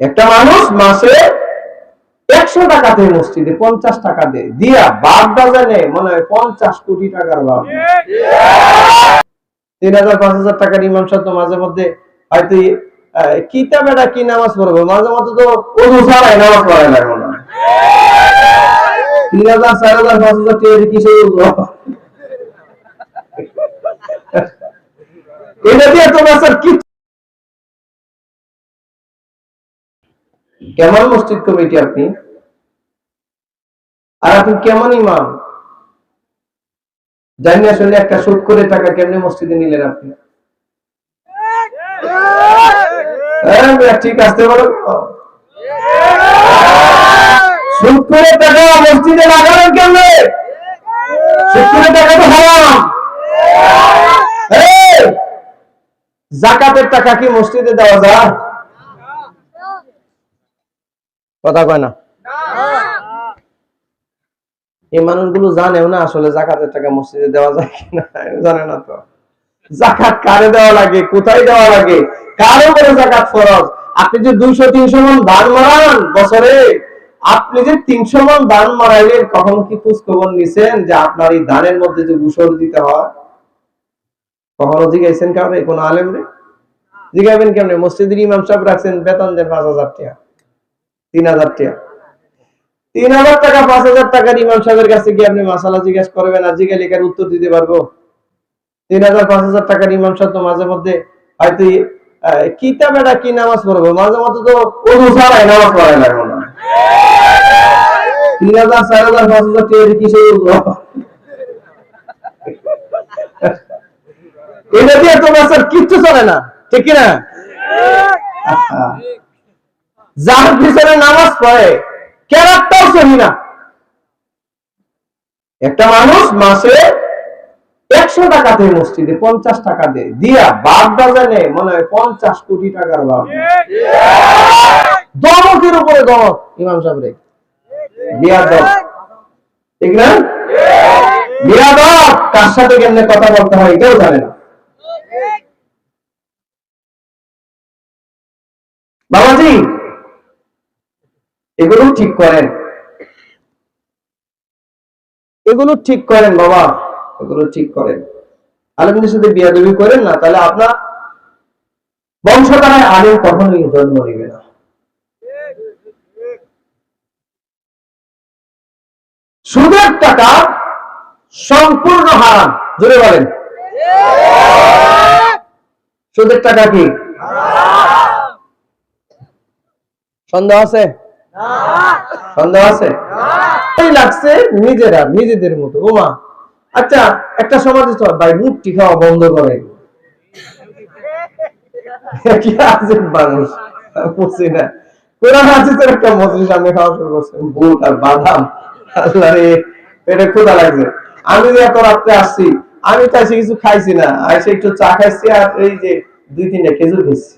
একটা মানুষ মাসে একশো টাকাতে মসজিদে, পঞ্চাশ টাকা দেয়। দিয়া বাপ বাজানে মনে হয় পঞ্চাশ কোটি টাকার বাপ তিন হাজার, পাঁচ হাজার টাকার ইমাম তো মাঝে মধ্যে হয়তো কিতাব এটা কি নামাজ পড়ব মাঝে মধ্যে তো ওদু ছাড়াই নামাজ পড়াই লাগবে না। তিন হাজার, চার হাজার, পাঁচ হাজার টাকা কিসে এটা দিয়ে তো বাচ্চার কেমন মসজিদ কমিটি আপনি? আর আপনি কেমন ইমাম? জানি আসলে একটা সুদ করে টাকা কেমনে মসজিদে নিলেন আপনি? হ্যাঁ, ঠিক আসতে পারো সুদ করে টাকা মসজিদে লাগালেন কেমনে? সুদ করে টাকা তো জাকাতের টাকা কি মসজিদে দেওয়া যায়? কথা কয় না? এই মানুষগুলো জানেও না আসলে জাকাতের টাকা মসজিদে দেওয়া যায় কিনা, জানে না তো। জাকাত কারে দেওয়া লাগে, কোথায় দেওয়া লাগে? কার উপরে জাকাত ফরজ। আপনি যে দুইশো, তিনশো মন ধান মারান বছরে, আপনি যে তিনশো মন ধান মারাইলেন, কখন কি খোঁজ নিছেন যে আপনার এই ধানের মধ্যে যে গুসর দিতে হয়? কখনো জিজ্ঞাসেন কাউরে? কোনো আলেম রে? জিজ্ঞাবেন কেমনে? মসজিদের ইমাম সাহেব রাখছেন বেতন দেন পাঁচ হাজার টাকা। তিন হাজার টাকা। তিন হাজার টাকা, পাঁচ হাজার টাকার ইমাম সাহেবের কাছে গিয়ে আপনি মাসালা জিজ্ঞেস করবেন, আর উত্তর দিতে পারব। তিন হাজার, পাঁচ হাজার টাকার ইমাম সাহেব তো মাঝে মধ্যে, হয়তো কিতাব এটা কি নামাজ পড়ব? মাঝে মধ্যে তো ছাড়াই নামাজ তিন হাজার, চার হাজার, পাঁচ হাজার টাকা কিসে এটা দিয়ে তো কিচ্ছু চলে না, ঠিক কিনা। যার পিছনে নামাজ পড়ে ক্যারেক্টার সহি না। একটা মানুষ মাসে একশো টাকাতে মসজিদে, পঞ্চাশ টাকা দেয়। দিয়া বাপ বাজানে মনে হয় পঞ্চাশ কোটি টাকার বাপ। দমকের উপরে দমক, ইমাম সাহেব রে। বিয়া দম ঠিক না? বিয়া দম কার সাথে কেমনে কথা বলতে হয় এটাও জানে না। বাবাজি এগুলো ঠিক করেন। এগুলো ঠিক করেন বাবা। এগুলো ঠিক করেন। আলমদের সাথে বিয়াদবি করেন না, তাহলে আপনার বংশধারায় আলেম কখনোই জন্ম নিবে না। সুদের টাকা সম্পূর্ণ হারাম। জোরে বলেন। সুদের টাকা কি? সন্দেহ আছে? সন্দেহ আছে? লাগছে নিজেরা, নিজেদের মতো। আচ্ছা একটা ভাই খাওয়া বন্ধ করে। আমি যে এত রাত্রে আসছি, আমি কিছু খাইছি না। একটু চা খাইছি আর এই যে দুই তিনটা খেজুর খেয়েছি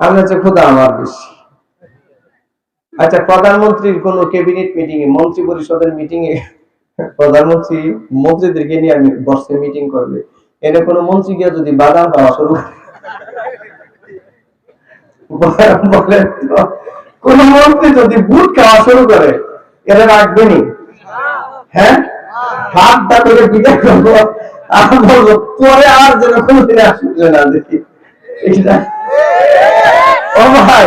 আমি হচ্ছে ক্ষুধা আমার বেশি। আচ্ছা প্রধানমন্ত্রীর কোন ক্যাবিনেট মিটিং এ মন্ত্রী পরিষদের মিটিং এ প্রধানমন্ত্রী মন্ত্রীদেরকে নিয়ে আমি বসে মিটিং করবে। এনে কোনো মন্ত্রী গিয়ে যদি বাদাম খাওয়া শুরু কোন মন্ত্রী যদি বুট খাওয়া শুরু করে, এরা রাখবেনি হ্যাঁ? হাতটা করে বিদায় করব। আর বলব পরে আর যেন কোনোদিন আসবে না দেখি। এটা ও ভাই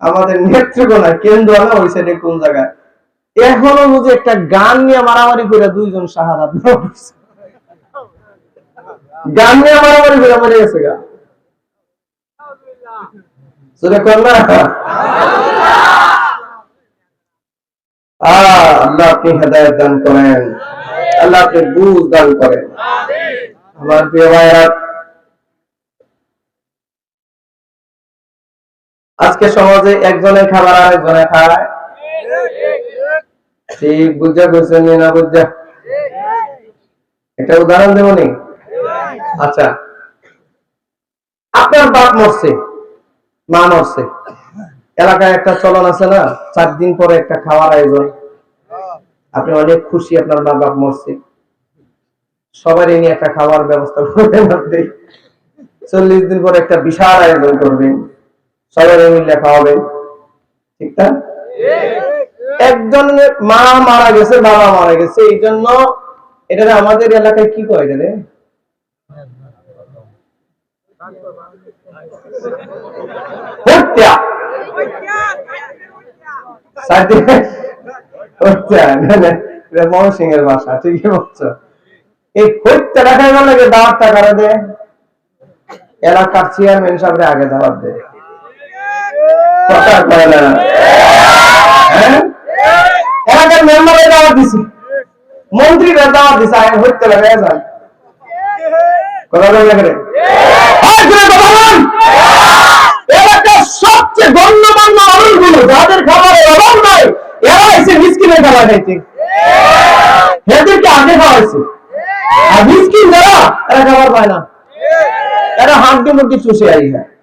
আমাদের নেত্রকোনা কেন্দ্রনা ওই সাইডে কোন জায়গায়? এখনও বুঝে একটা গান নিয়ে মারামারি করে দুইজন শাহাদাত গান নিয়ে মারামারি করে গেছে গা। আল্লাহ আপনি হেদায়ত দান করেন। আল্লাহ আপনি বুঝ দান করেন। আমার প্রিয় ভাইরা আজকে সমাজে একজনের খাবার আরেকজনে খায়। ঠিক বুঝা না বুঝা। উদাহরণ দেব নি? আচ্ছা। আপনার বাপ মরছে, মা মরছে। এলাকায় একটা চলন আছে না? চার দিন পরে একটা খাওয়ার আয়োজন। আপনি অনেক খুশি আপনার মা বাপ মরছে। সবারই নিয়ে একটা খাওয়ার ব্যবস্থা করবেন আপনি। চল্লিশ দিন পরে একটা বিশাল আয়োজন করবেন। সবাই মিলে খাওয়াবেন ঠিক না? একজনের মা মারা গেছে বাবা মারা গেছে এই জন্য এটা আমাদের এলাকায় কি কয় এটা রে হত্যা। সাথে হত্যা না, না, এটা ময়মনসিংহের ভাষা এলাকার চেয়ারম্যান সাহেবরে আগে দাওয়াত দেয়। কথা কয় না হ্যাঁ এলাকার মেম্বারে দাওয়াত দিছি মন্ত্রীরা দাওয়াত দিছে আগে হত্যা লাগাই যান কথা বলে করে আর করে কথা বলেন এলাকার সবচেয়ে গণ্যমান্য মানুষগুলো যাদের খাবারের অভাব নাই এরা এসে মিসকিনের খাবার খাইতে এদেরকে আগে খাওয়াইছে আর মিসকিন যারা এরা খাবার পায় না এরা হাড্ডি মুড্ডি চুষে আই হ্যাঁ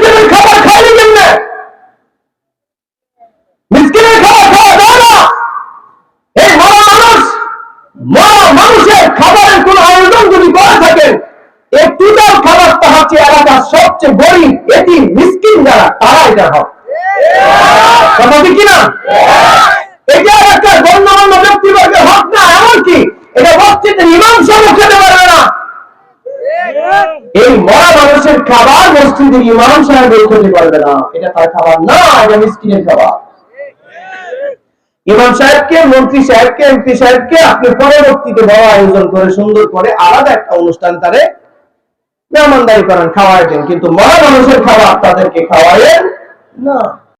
মিসকিনের খাবার খাইলি কেমনে মিসকিনের খাবার খাওয়া যায় না। এই মরা মানুষ, মরা মানুষের খাবারের কোন আয়োজন যদি করে থাকেন এই টোটাল খাবারটা হচ্ছে এলাকার সবচেয়ে গরিব এটি মিসকিন যারা তারা এটা হয় কথা ঠিক কিনা? এটা একটা গণ্যমান্য ব্যক্তিবর্গের হক না, এমনকি এটা ইমাম সাহেব খেতে পারবে এই মরা মানুষের খাবার মসজিদের ইমাম সাহেব খেতে পারবে না। এটা তার খাবার না, এটা মিসকিনের খাবার। ইমাম সাহেবকে, মন্ত্রী সাহেবকে, এমপি সাহেবকে আপনি পরবর্তীতে বড় আয়োজন করে, সুন্দর করে আলাদা একটা অনুষ্ঠান তারে মেহমানদারি করেন খাওয়াই দেন কিন্তু মরা মানুষের খাবার তাদেরকে খাওয়ায়েন না।